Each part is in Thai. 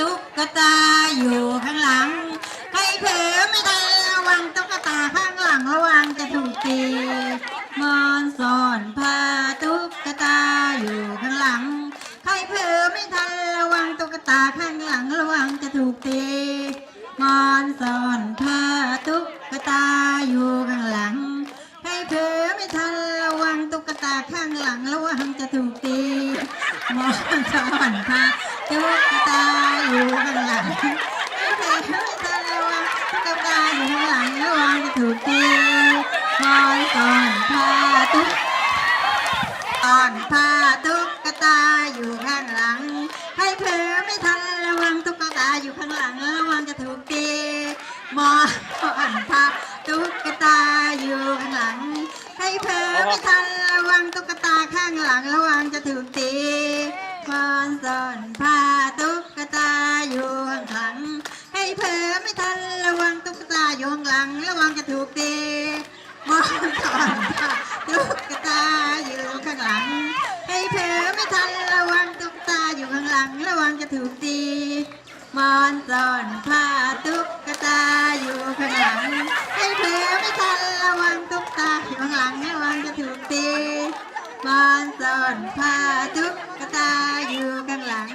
ตุ๊กตาอยู่ข้างหลัง ใครเผลอไม่ทันระวังตุ๊กตาข้างหลังระวังจะถูกตีมอนสอนพาตุ๊กตาอยู่ข้างหลัง ใครเผลอไม่ทันระวังตุ๊กตาข้างหลังระวังจะถูกตีมอนสอนพาตุ๊กตาอยู่ข้างหลัง ใครเผลอไม่ทันระวังตุ๊กตาข้างหลังระวังจะถูกตีมอนสอนพา ตุ๊กตาอยู่ข้างหลังใครเผลอไม่ทันระวังตุ๊กตาอยู่ข้างหลังระวังจะถูกตีมอนสอนพาตุ๊กตอนพาตุ๊กตาอยู่ข้างหลัง ให้เผลอไม่ทันระวังตุ๊กตาอยู่ข้างหลังระวังจะถูกตีมอนพาตุ๊กตาอยู่ข้างหลัง ให้เผลอไม่ทันระวังตุ๊กตาข้างหลังระวังจะถูกตี มอนสอนพาตุ๊กตาอยู่ข้างหลัง ให้เผลอไม่ทันระวังตุ๊กตาอยู่ข้างหลัง ระวังจะถูกตีมองก่อนค่ะตุ๊กตาอยู่ข้างหลัง ให้เผลอไม่ทันระวังตุ๊กตาอยู่ข้างหลัง ระวังจะถูกตีมอนสอนผ้าตุ๊กตาอยู่ข้างหลัง อนสอนผ้าตุ๊กตาอยู่ข้างหลัง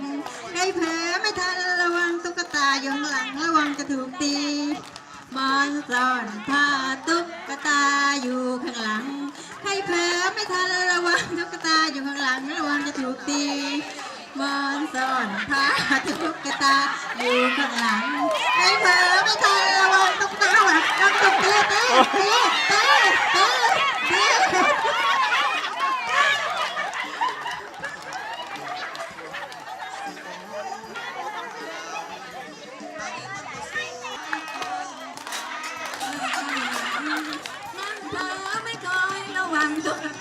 ให้เผลอไม่ทันระวังตุ๊กตาอยู่ข้างหลังระวังจะถูกตีมอนซ่อนผ้าตุ๊กตาอยู่ข้างหลังให้เผลอไม่ทันระวังตุ๊กตาอยู่ข้างหลังระวังจะถูกตีมอนซ่อนผ้าตุ๊กตาอยู่ข้างหลังให้เผลอไม่ทันระวังตุ๊กตา 감사합니다.